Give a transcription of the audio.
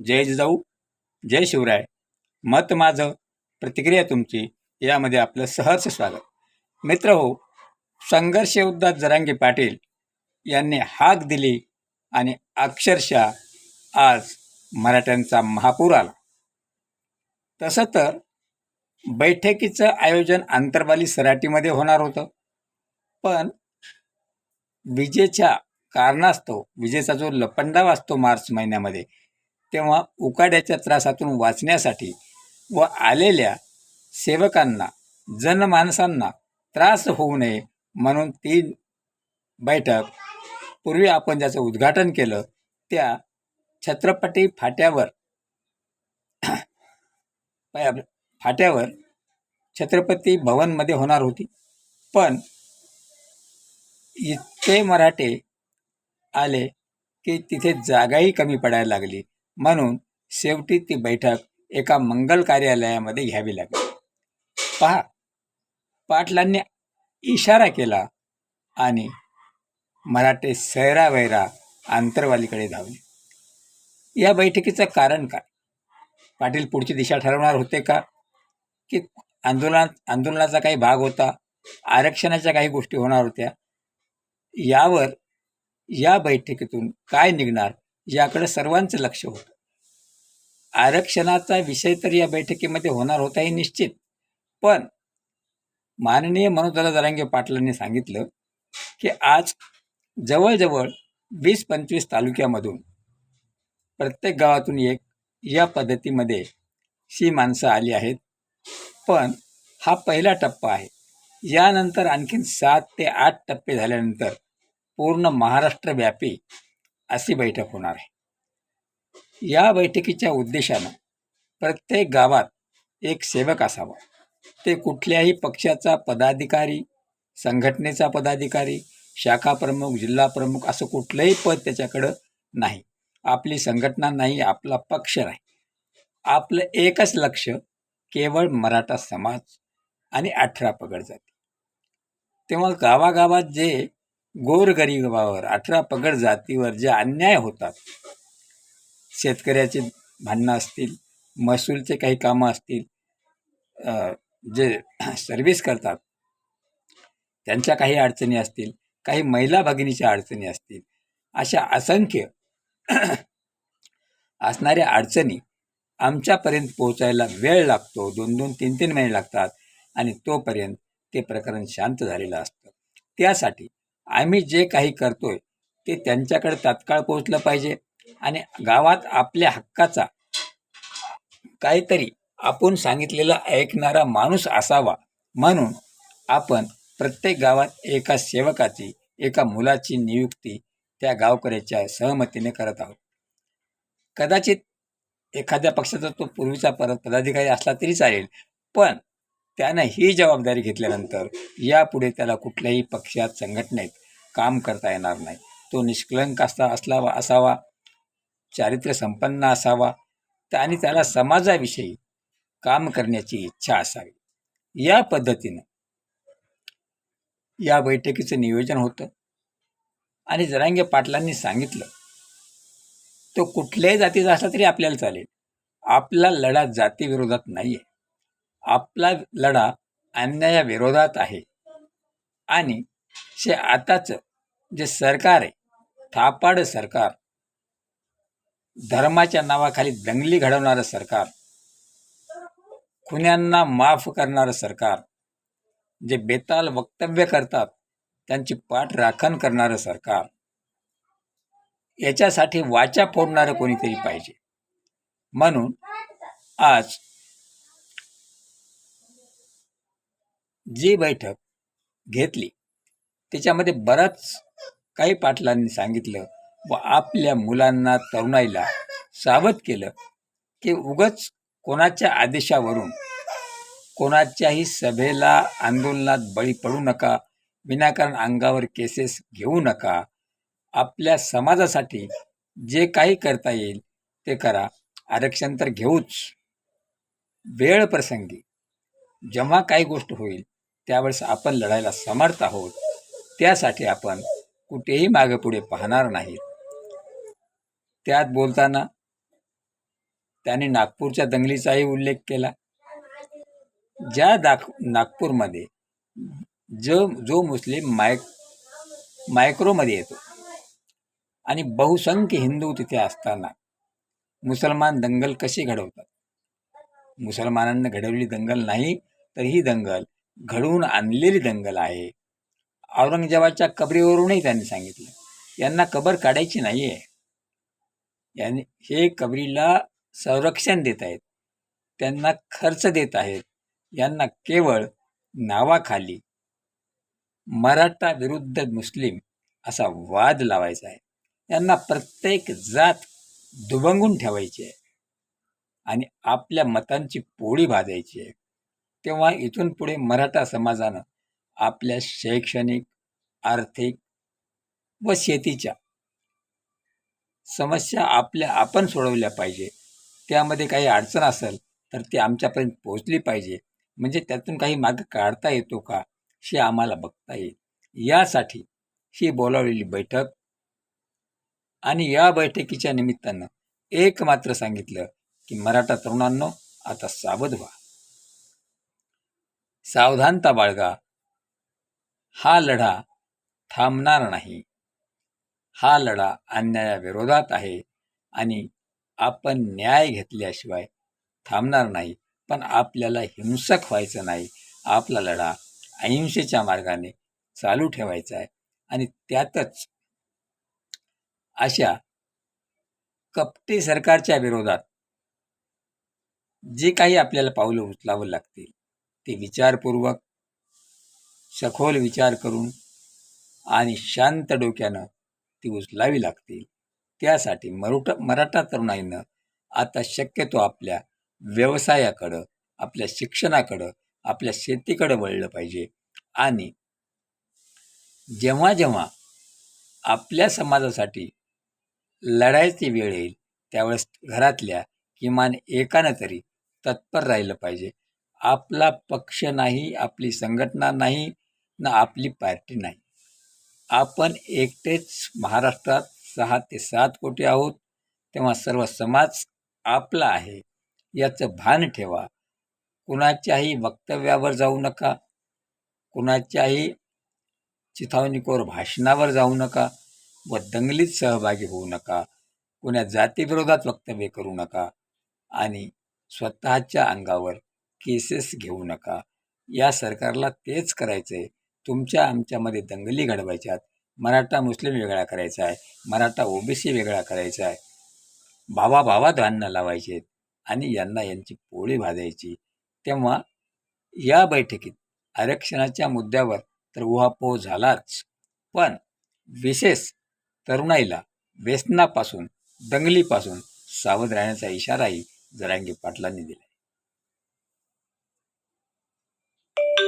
जय जिजाऊ जय शिवराय. मत माझं प्रतिक्रिया तुमची यामध्ये आपलं सहर्ष स्वागत. मित्र हो संघर्ष योद्धा जरांगे पाटील यांनी हाक दिली आणि अक्षरशः आज मराठ्यांचा महापूर आला. तसं तर बैठकीचं आयोजन आंतरबाली सराटीमध्ये होणार होतं. पण विजेच्या कारणास्तव विजेचा जो लपंडाव असतो मार्च महिन्यामध्ये तेव्हा उकाड्याच्या त्रासातून वाचण्यासाठी व आलेल्या सेवकांना जनमानसांना त्रास होऊ नये म्हणून ती बैठक पूर्वी आपण ज्याचं उद्घाटन केलं त्या छत्रपती फाट्यावर फाट्यावर छत्रपती भवनमध्ये होणार होती. पण इतके मराठे आले की तिथे जागाही कमी पडायला लागली. म्हणून शेवटी ती बैठक एका मंगल कार्यालयामध्ये घ्यावी लागली. पहा पाटलांनी इशारा केला आणि मराठे सैरावैरा आंतरवालीकडे धावले. या बैठकीचं कारण काय? पाटील पुढची दिशा ठरवणार होते का? की आंदोलनात आंदोलनाचा काही भाग होता? आरक्षणाच्या काही गोष्टी होणार होत्या? यावर या बैठकीतून काय निघणार? याकडे सर्वांचं लक्ष होतं. आरक्षणाचा विषय तर या बैठकीमध्ये होणार होता हे निश्चित. पण माननीय मनोदला जरांगे पाटलांनी सांगितलं की आज जवळजवळ वीस पंचवीस तालुक्यामधून प्रत्येक गावातून एक या पद्धतीमध्ये ही माणसं आली आहेत. पण हा पहिला टप्पा आहे. यानंतर आणखीन सात ते आठ टप्पे झाल्यानंतर पूर्ण महाराष्ट्रव्यापी अशी बैठक होणार आहे. या बैठकीच्या उद्देशानं प्रत्येक गावात एक सेवक असावा. ते कुठल्याही पक्षाचा पदाधिकारी संघटनेचा पदाधिकारी शाखा प्रमुख जिल्हा प्रमुख असं कुठलंही पद त्याच्याकडं नाही. आपली संघटना नाही आपला पक्ष नाही. आपलं एकच लक्ष केवळ मराठा समाज आणि अठरा पगड जाते. तेव्हा गावागावात जे गोरगरिबावर अठरा पगड जातीवर जे अन्याय होतात शेतकऱ्याचे भांडणं असतील महसूलचे काही कामं असतील जे सर्व्हिस करतात त्यांच्या काही अडचणी असतील काही महिला भगिनीच्या अडचणी असतील अशा असंख्य असणाऱ्या अडचणी आमच्यापर्यंत पोहोचायला वेळ लागतो. दोन दोन तीन तीन महिने लागतात आणि तोपर्यंत ते प्रकरण शांत झालेलं असतं. त्यासाठी आम्ही जे काही करतोय ते त्यांच्याकडे तात्काळ पोहोचलं पाहिजे. आणि गावात आपल्या हक्काचा काहीतरी आपण सांगितलेला ऐकणारा माणूस असावा म्हणून आपण प्रत्येक गावात एका सेवकाची एका मुलाची नियुक्ती त्या गावकऱ्याच्या सहमतीने करत आहोत. कदाचित एखाद्या पक्षाचा तो पूर्वीचा परत पदाधिकारी असला तरी चालेल पण त्यानं ही जबाबदारी घेतल्यानंतर यापुढे त्याला कुठल्याही पक्षात संघटनेत काम करता येणार नाही. तो निष्कलंक असा असलावा असावा चारित्र्य संपन्न असावा आणि त्याला समाजाविषयी काम करण्याची इच्छा असावी. या पद्धतीनं या बैठकीचं नियोजन होतं. आणि जरांगे पाटलांनी सांगितलं तो कुठल्याही जातीचा असला तरी आपल्याला चालेल. आपला लढा जातीविरोधात नाही आहे आपला लढा अन्यायाविरोधात आहे. आणि जे आताचं जे सरकार आहे थापाड सरकार धर्माच्या नावाखाली दंगली घडवणारं सरकार खुन्यांना माफ करणारं सरकार जे बेताल वक्तव्य करतात त्यांची पाठ राखण करणारं सरकार याच्यासाठी वाचा फोडणारं कोणीतरी पाहिजे. म्हणून आज जी बैठक घेतली त्याच्यामध्ये बराच काही पाटलांनी सांगितलं व आपल्या मुलांना तरुणाईला सावध केलं की उगच कोणाच्या आदेशावरून कोणाच्याही सभेला आंदोलनात बळी पडू नका विनाकारण अंगावर केसेस घेऊ नका. आपल्या समाजासाठी जे काही करता येईल ते करा. आरक्षण तर घेऊच. वेळ प्रसंगी जेव्हा काही गोष्ट होईल त्यावेळेस आपण लढायला समर्थ आहोत. त्यासाठी आपण कुठेही मागे पुढे पाहणार नाहीत. त्यात बोलताना त्यांनी नागपूरच्या दंगलीचाही उल्लेख केला. ज्या दाख नागपूरमध्ये जो जो मुस्लिम मायक मायक्रोमध्ये येतो आणि बहुसंख्य हिंदू तिथे असताना मुसलमान दंगल कशी घडवतात? मुसलमानांना घडवली दंगल नाही तर ही दंगल घडवून आणलेली दंगल आहे. औरंगजेबाच्या कबरीवरूनही त्यांनी सांगितलं. यांना कबर काढायची नाही आहे यांनी हे कबरीला संरक्षण देत आहेत. त्यांना खर्च देत आहेत. यांना केवळ नावाखाली मराठा विरुद्ध मुस्लिम असा वाद लावायचा आहे. यांना प्रत्येक जात दुभंगून ठेवायची आहे. आणि आपल्या मतांची पोळी भाजायची आहे. तेव्हा इथून पुढे मराठा समाजानं आपल्या शैक्षणिक आर्थिक व शेतीच्या समस्या आपल्या आपण सोडवल्या पाहिजे. त्यामध्ये काही अडचण असेल तर ती आमच्यापर्यंत पोहोचली पाहिजे. म्हणजे त्यातून काही मार्ग काढता येतो का हे आम्हाला बघता येईल. यासाठी ही बोलावलेली बैठक आणि या बैठकीच्या निमित्तानं एक मात्र सांगितलं की मराठा तरुणांनो आता सावध व्हा. सावधानता बाळगा. हा लढा थांबणार नाही. हा लढा अन्यायाविरोधात आहे आणि आपण न्याय घेतल्याशिवाय थांबणार नाही. पण आपल्याला हिंसक व्हायचं नाही. आपला लढा अहिंसेच्या मार्गाने चालू ठेवायचा आहे. आणि त्यातच अशा कपटी सरकारच्या विरोधात जे काही आपल्याला पावलं उचलावं लागतील ते विचारपूर्वक सखोल विचार करून आणि शांत डोक्यानं ती उचलावी लागतील. त्यासाठी मरुट मराठा तरुणाईनं आता शक्यतो आपल्या व्यवसायाकडं आपल्या शिक्षणाकडं आपल्या शेतीकडं वळलं पाहिजे. आणि जेव्हा जेव्हा आपल्या समाजासाठी लढायची वेळ येईल त्यावेळेस घरातल्या किमान एकानं तरी तत्पर राहिलं पाहिजे. आपला पक्ष नाही आपली संघटना नाही ना आपली पार्टी नाही. आपण एकटेच महाराष्ट्रात सहा ते सात कोटी आहोत तेव्हा सर्व समाज आपला आहे. याचं भान ठेवा. कुणाच्याही वक्तव्यावर जाऊ नका. कुणाच्याही चिथावणीकोर भाषणावर जाऊ नका व दंगलीत सहभागी होऊ नका. कुण्या जातीविरोधात वक्तव्य करू नका. आणि स्वतःच्या अंगावर केसेस घेऊ नका. या सरकारला तेच करायचं आहे तुमच्या आमच्यामध्ये दंगली घडवायच्यात. मराठा मुस्लिम वेगळा करायचा आहे. मराठा ओबीसी वेगळा करायचा आहे. भावा भावात भांडणं लावायचे आहेत आणि यांना यांची पोळी भाजायची. तेव्हा या बैठकीत आरक्षणाच्या मुद्द्यावर तर उहापोह झालाच. पण विशेष तरुणाईला व्यसनापासून दंगलीपासून सावध राहण्याचा इशाराही जरांगी पाटलांनी दिला.